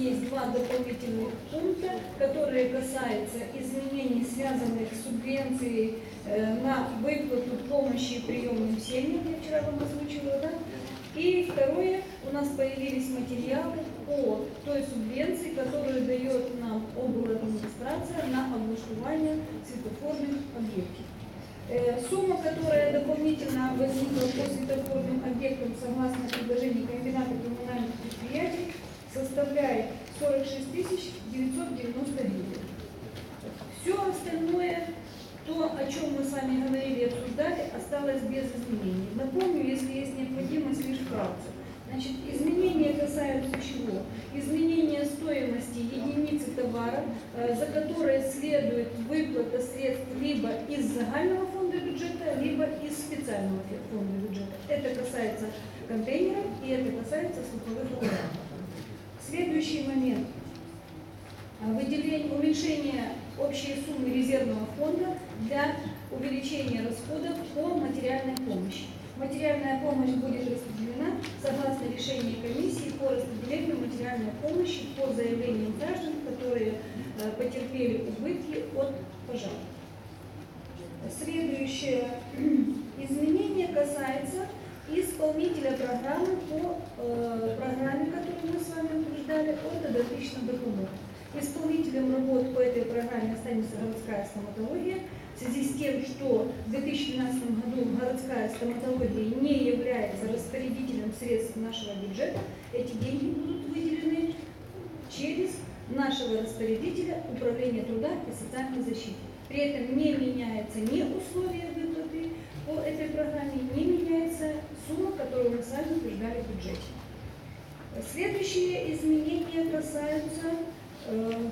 есть два дополнительных пункта, которые касаются изменений, связанных с субвенцией э, на выплату помощи приемным семьям, я вчера вам озвучила, да? И второе, у нас появились материалы по той субвенции, которую дает нам администрация на облаштування светофорных объектов. Э, Сумма, которая дополнительно возникла по светофорным объектам согласно предложению комбината коммунальных предприятий, составляет 46 990 гривен. Все остальное, то, о чем мы с вами говорили и обсуждали, осталось без изменений. Напомню, если есть необходимость, лишь вкратце. Значит, изменения касаются чего? Изменения стоимости единицы товара, э, за которое следует выплата средств либо из загального фонда бюджета, либо из специального фонда бюджета. Это касается контейнеров и это касается слуховых аппаратов. Следующий момент. А, Выделение, уменьшение общей суммы резервного фонда для увеличения расходов по материальной помощи. Материальная помощь будет распределена согласно решению комиссии по распределению материальной помощи по заявлениям граждан, которые э, потерпели убытки от пожара. Следующее изменение касается исполнителя программы по э, программе, которую мы с вами утверждали, ортодонтичной допомоги. Исполнителем работ по этой программе останется городская стоматология в связи с тем, что в 2012 году городская стоматология не является распорядителем средств нашего бюджета, эти деньги будут выделены через нашего распорядителя Управления труда и социальной защиты. При этом не меняется ни условия выплаты по этой программе, меняется с вами утверждали в бюджете. Следующие изменения касаются э,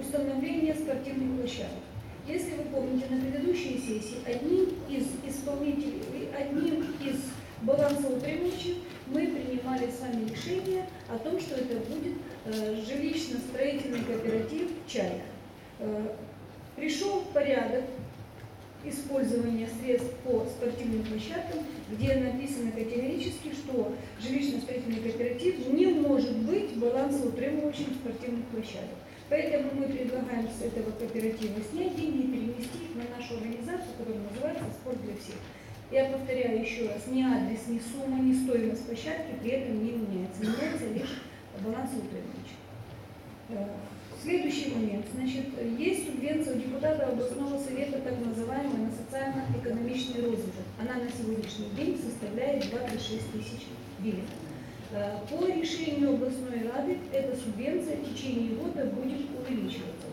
установления спортивных площадок. Если вы помните, на предыдущей сессии одним из исполнителей, одним из балансоутримывающих мы принимали с вами решение о том, что это будет э, жилищно-строительный кооператив «Чайка». Э, пришел порядок использования средств по спортивным площадкам, где написано категорически, что жилищно-строительный кооператив не может быть балансоутримывающим спортивных площадок. Поэтому мы предлагаем с этого кооператива снять деньги и перенести их на нашу организацию, которая называется «Спорт для всех». Я повторяю еще раз, ни адрес, ни сумма, ни стоимость площадки при этом не меняется. Меняется лишь балансоутримывающий. Э, Следующий момент. Значит, есть субвенция у депутата областного совета, так называемая, на социально-экономичный розыгрыш. Она на сегодняшний день составляет 26 тысяч гривен. Э, По решению областной рады эта субвенция в течение года будет увеличиваться.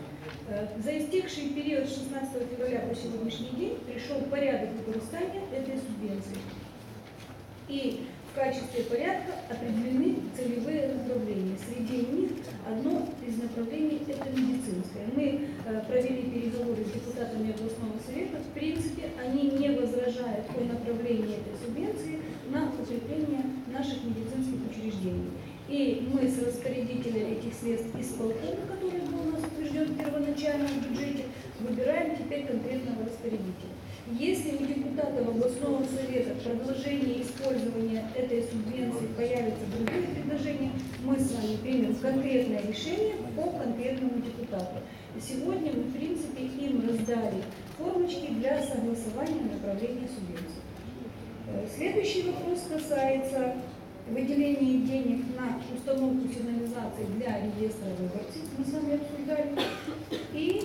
Э, За истекший период с 16 февраля по сегодняшний день пришел порядок використания этой субвенции. И в качестве порядка определены целевые направления. Среди них одно из направлений – это медицинское. Мы э, провели переговоры с депутатами областного совета. В принципе, они не возражают по направлению этой субвенции на укрепление наших медицинских учреждений. И мы с распорядителем этих средств исполкома, который был у нас утвержден в первоначальном бюджете, выбираем теперь конкретного распорядителя. Если у депутатов областного совета в продолжении использования этой субвенции появится другое предложение, мы с вами примем конкретное решение по конкретному депутату. Сегодня мы, в принципе, им раздали формочки для согласования направления субвенции. Э, Следующий вопрос касается выделения денег на установку сигнализации для реестра выборцев. Мы с вами обсуждали. И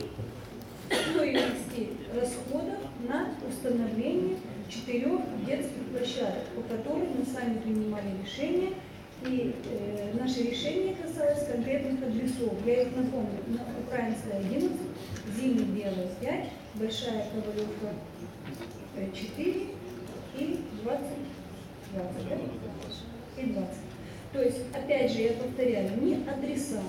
стоимости расходов установление четырех детских площадок, по которым мы с вами принимали решение. И э, наше решение касалось конкретных адресов. Я их напомню. На Украинская 11, Зимний Белый 5, Большая Ковалевка 4 и 20, 20, да? И 20. То есть, опять же, я повторяю, ни адреса,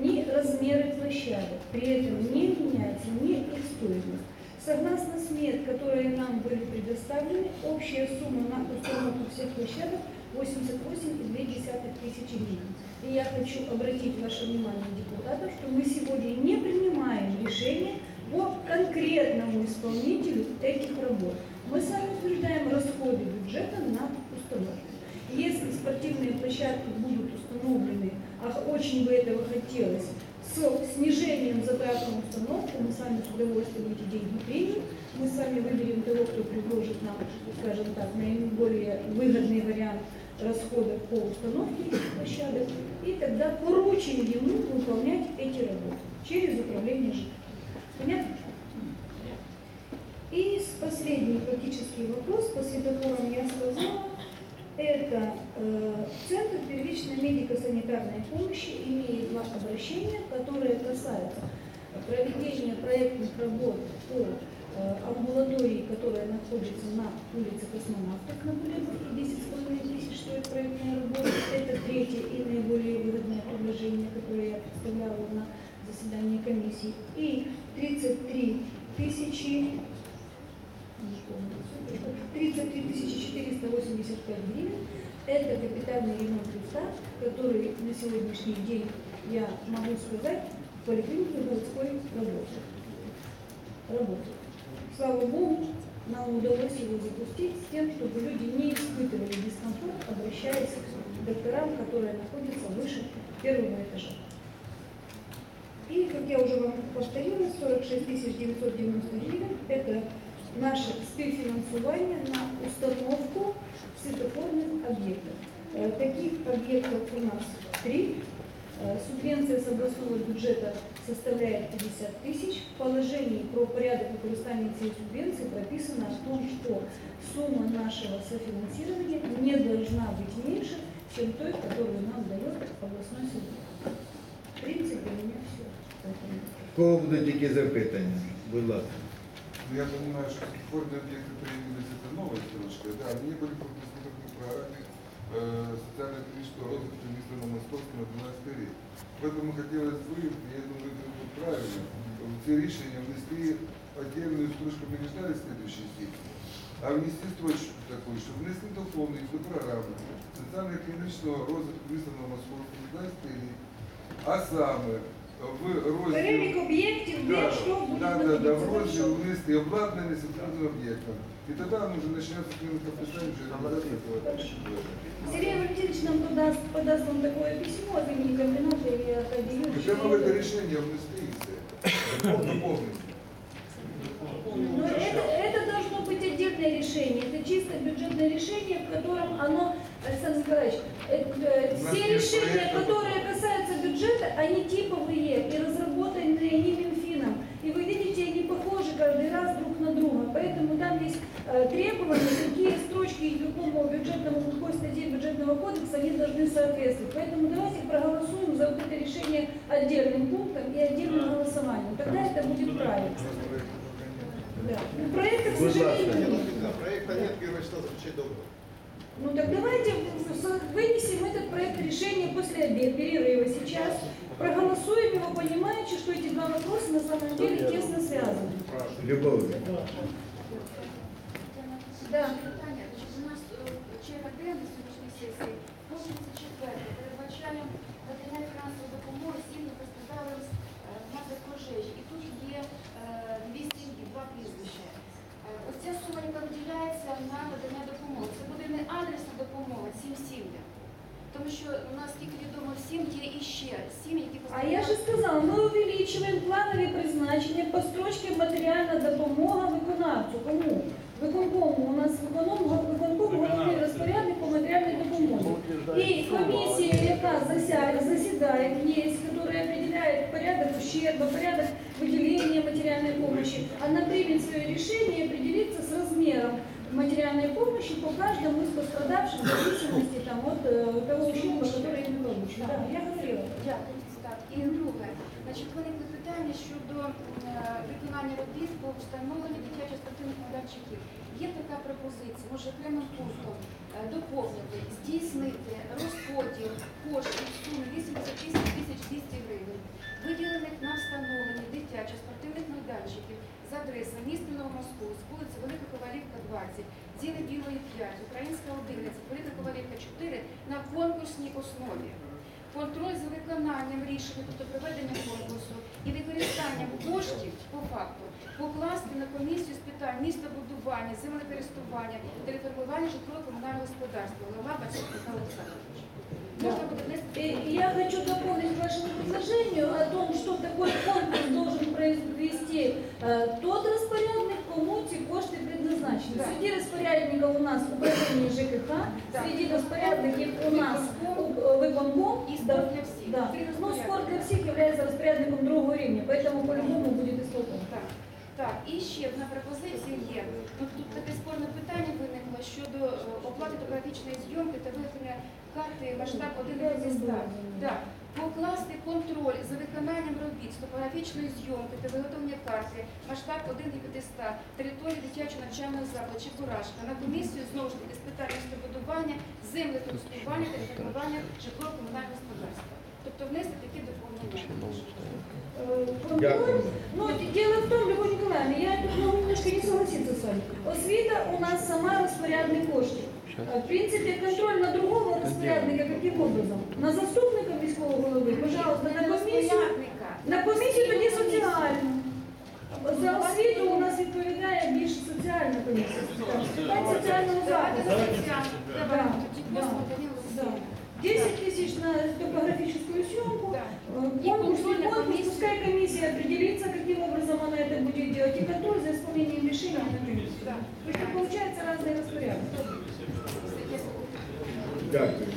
ни размеры площадок, при этом не меняется ни их стоимость. Согласно смет, которые нам были предоставлены, общая сумма на установку всех площадок 88,2 тысячи гривен. И я хочу обратить ваше внимание, депутатов, что мы сегодня не принимаем решение по конкретному исполнителю этих работ. Мы с вами утверждаем расходы бюджета на установку. Если спортивные площадки будут установлены, а очень бы этого хотелось, с снижением затрат на установку, мы с вами с удовольствием эти деньги примем, мы с вами выберем того, кто предложит нам, скажем так, наиболее выгодный вариант расходов по установке площадок, и тогда поручим ему выполнять эти работы через управление ЖКХ. Понятно? И последний практический вопрос по светофорам я сказала. Это э, Первичной медико-санитарной помощи имеет два обращения, которые касаются проведения проектных работ по э, амбулатории, которая находится на улице Космонавтов на Кулебурге, 10,5 тысяч стоит проектная работа. Это третье и наиболее выгодное предложение, которое я представляла на заседании комиссии. И 33 тысячи 33 485 гривен. Это капитальный ремонт лифта, который на сегодняшний день, я могу сказать, в поликлинике городской работает. Работает. Слава Богу, нам удалось его запустить с тем, чтобы люди не испытывали дискомфорт, обращаясь к докторам, которые находятся выше первого этажа. И, как я уже вам повторила, 46 990 гривен – это наше співфінансування на установку светофорных объектов. Э, Таких объектов у нас три. Э, Субвенция с областного бюджета составляет 50 тысяч. В положении про порядок використання цієї субвенции прописано о том, что сумма нашего софинансирования не должна быть меньше, чем той, которую нам дает областной суд. В принципе, у меня все. В Кого будуть які запитання? Будь ласка. Ну, Я понимаю, что спорные объекты появились, это новая строчка, да, они были прописаны в программе э, социально-экономического розвитку міста на Московському на 12 рік. Поэтому хотелось бы, я думаю, это будет правильно, в ці рішення внести отдельную строчку, мы не ждали следующей сессии, а внести строчку такую, что внести доповнить до програми соціально-економічного розвитку міста на Московському 12 рік, а саме в розділ... Перелік об'єктів, де Да, що буде да, да, да, в знаходитися. розділ лист и обладнання соціальним об'єктом. І тоді ми вже почнеться клиника писання, вже реалізація Сергей Валентинович нам подаст, подаст вам такое письмо от имени комбината или от отделения. Прямо в це рішення внести і все. Доповнити. Но это, это должно быть отдельное решение. Это чисто бюджетное решение, в котором оно, Александр Николаевич, э, э, У нас все есть решения, проект. которые касаются отдельным пунктом и отдельным голосованием. Тогда это будет правильно. Да. Ну, проекта, к Будь ласка. сожалению, нет. Да, проекта нет, первое что звучит добро. Ну так давайте в- вынесем этот проект решения после обеда, перерыва сейчас, проголосуем его, понимаючи, что эти два вопроса на самом деле тесно связаны. Любов. Да. Питання. Значить, У нас е, черга денна сьогоднішньої сесії. Пункт 34. Передбачаємо надання фінансової виділяється на надання допомоги. Це буде не адресна допомога цим сім'ям. Тому що, наскільки відомо всім, є іще сім'ї, які А я же сказала, ми увеличиваем планові призначення по строчці матеріальна допомога виконавцю. Кому? Виконкому. У нас виконом, виконком головний розпорядник по матеріальній допомозі. І комісія, яка зася- засідає, є, яка определяет порядок ущерба, порядок выделения материальной помощи, она примет свое решение и определится с размером материальной помощи по каждому из пострадавших в зависимости там, от э, того ущерба, который им получен. Да, я говорила. Дякую. Так, і друге, значить, виникли питання щодо е, виконання робіт по встановленню дитячих спортивних майданчиків. Є така пропозиція, може окремим пунктом е, доповнити, здійснити розподіл коштів в сумі 88 тисяч 200 гривень, виділених на встановлення дитячих спортивних майданчиків за адресою міста Новомосковськ, вулиця Велика Ковалівка, 20, Зіни Білої 5, Українська 11, Велика Ковалівка 4 на конкурсній основі контроль за виконанням рішення, тобто проведення конкурсу і використанням коштів по факту покласти на комісію з питань містобудування, землекористування та реформування житлово-комунального господарства. Голова Бачок Михайло Олександрович. можна буде внести. Я хочу дополнить к вашему предложению о том, что тот распорядник, кому ці кошти предназначені. Да. Среди распорядников у нас управление ЖКХ, Да. среди распорядников у нас Виконком. э, виконком спорт для всех. Да. Ну, спорт для всех является распорядником другого рівня, поэтому по-любому будет исполнен. Так, так, і ще одна пропозиція є. Ну, тут таке спорне питання виникло щодо е, оплати топографічної зйомки та виготовлення карти масштаб 1 Я до 100. Так, контроль за виконанням робіт з топографічної зйомки та виготовлення карти масштаб 1 до 500 території дитячого навчального закладу Чебурашка на комісію знову ж таки з питань містобудування, землекористування та регулювання житлово-комунального господарства. Тобто внести такі доповнення. Контроль. Дякую. Но в том, Любовь Николаевна, я тут могу немножко не согласиться с вами. Освіта у нас сама розпорядник коштів. В принципі, контроль на другого розпорядника яким образом? На заступника міського голови, пожалуйста, на комісію. Розпорядника. На комісію тоді соціальну. За освіту у нас відповідає більше соціальна комісія. Питань соціального Давайте захисту. на Тетяну. Давайте тоді Да. послухаємо Данилу Да. Олексіївну. 10 тысяч на топографическую съемку. Да. Э, И Конкурс, не контрольная конкурс, комиссия. пускай комиссия определится, каким образом она это будет делать, и контроль за исполнением решения на комиссию. Да. То есть получается разные распорядки. Дякую.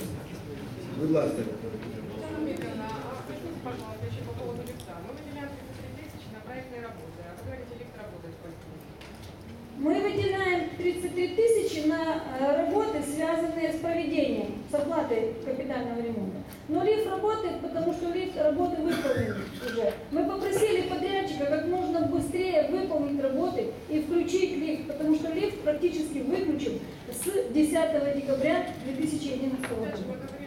Будь ласка. Пожалуйста, еще по поводу лифта. Мы выделяем 33 тысячи на проектные работы, а вы говорите, лифт работает сколько? Мы выделяем 33 тысячи на э, работы, связанные с проведением, с оплатой капитального ремонта. Но лифт работает, потому что лифт работы выполнены уже. Мы попросили подрядчика как можно быстрее выполнить работы и включить лифт, потому что лифт практически выключен с 10 декабря 2011 Дальше года.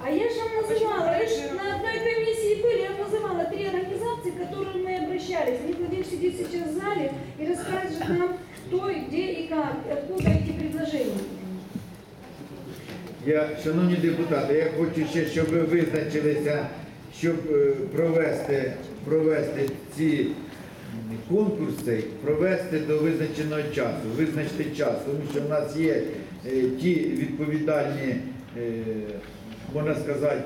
А я же вам называла, вы ж на одной комиссии были, я называла три организации, к которым мы обращались. Они Владимир сидит сейчас в зале и расскажет нам, кто и где и как, и откуда эти предложения. Я, шановні депутати, я хочу ще, щоб ви визначилися, щоб е, провести, провести ці м, конкурси, провести до визначеного часу, визначити час, тому що в нас є е, ті відповідальні, е, можна сказати,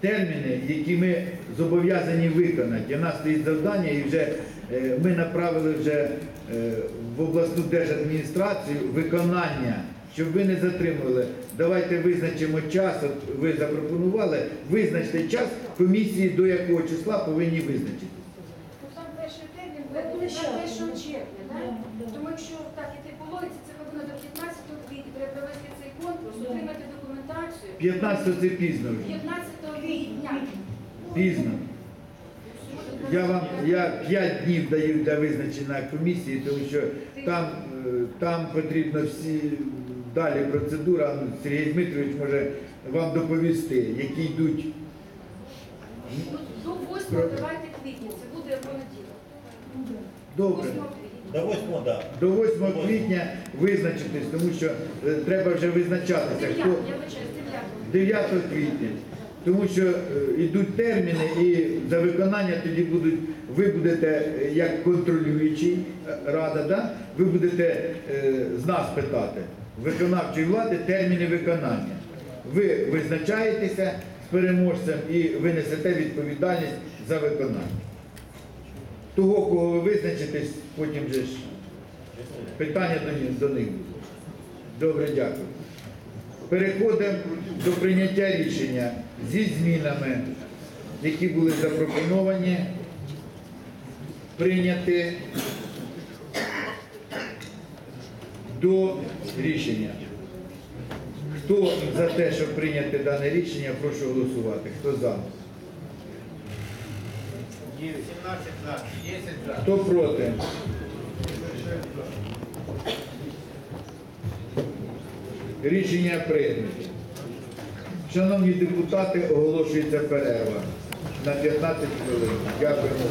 терміни, які ми зобов'язані виконати. У нас стоїть завдання і вже е, ми направили вже е, в обласну держадміністрацію виконання, щоб ви не затримували. Давайте визначимо час, от ви запропонували, визначте час комісії, до якого числа повинні визначити. Ну, Там перший термін Ви буде площадку. 1 червня, Да, так? да. Тому якщо так іти по логіці, це повинно до 15 квітня треба провести цей конкурс, Да. отримати документацію 15 це пізно вже. 15 квітня. Пізно. Я вам я 5 днів даю для визначення комісії, тому що там, е, там потрібно всі далі процедура. Сергій Дмитрович може вам доповісти, які йдуть. Ну, До 8 давайте квітня, це буде понеділок. Добре. 8 квітня. До 8, да. До 8 квітня визначитись, тому що е, треба вже визначатися, 9, хто я вибачаюсь, 9. 9 квітня. Тому що е, йдуть терміни і за виконання тоді будуть, ви будете е, як контролюючий е, рада, да? ви будете е, з нас питати, виконавчої влади, терміни виконання. Ви визначаєтеся з переможцем і ви несете відповідальність за виконання. Того, кого ви визначитесь, потім же ж питання до них. Добре, дякую. Переходимо до прийняття рішення зі змінами, які були запропоновані, прийняти до рішення. Хто за те, щоб прийняти дане рішення, прошу голосувати. Хто за? 17 за, 10 за. Хто проти? Рішення прийнято. Шановні депутати, оголошується перерва на 15 хвилин. Дякуємо.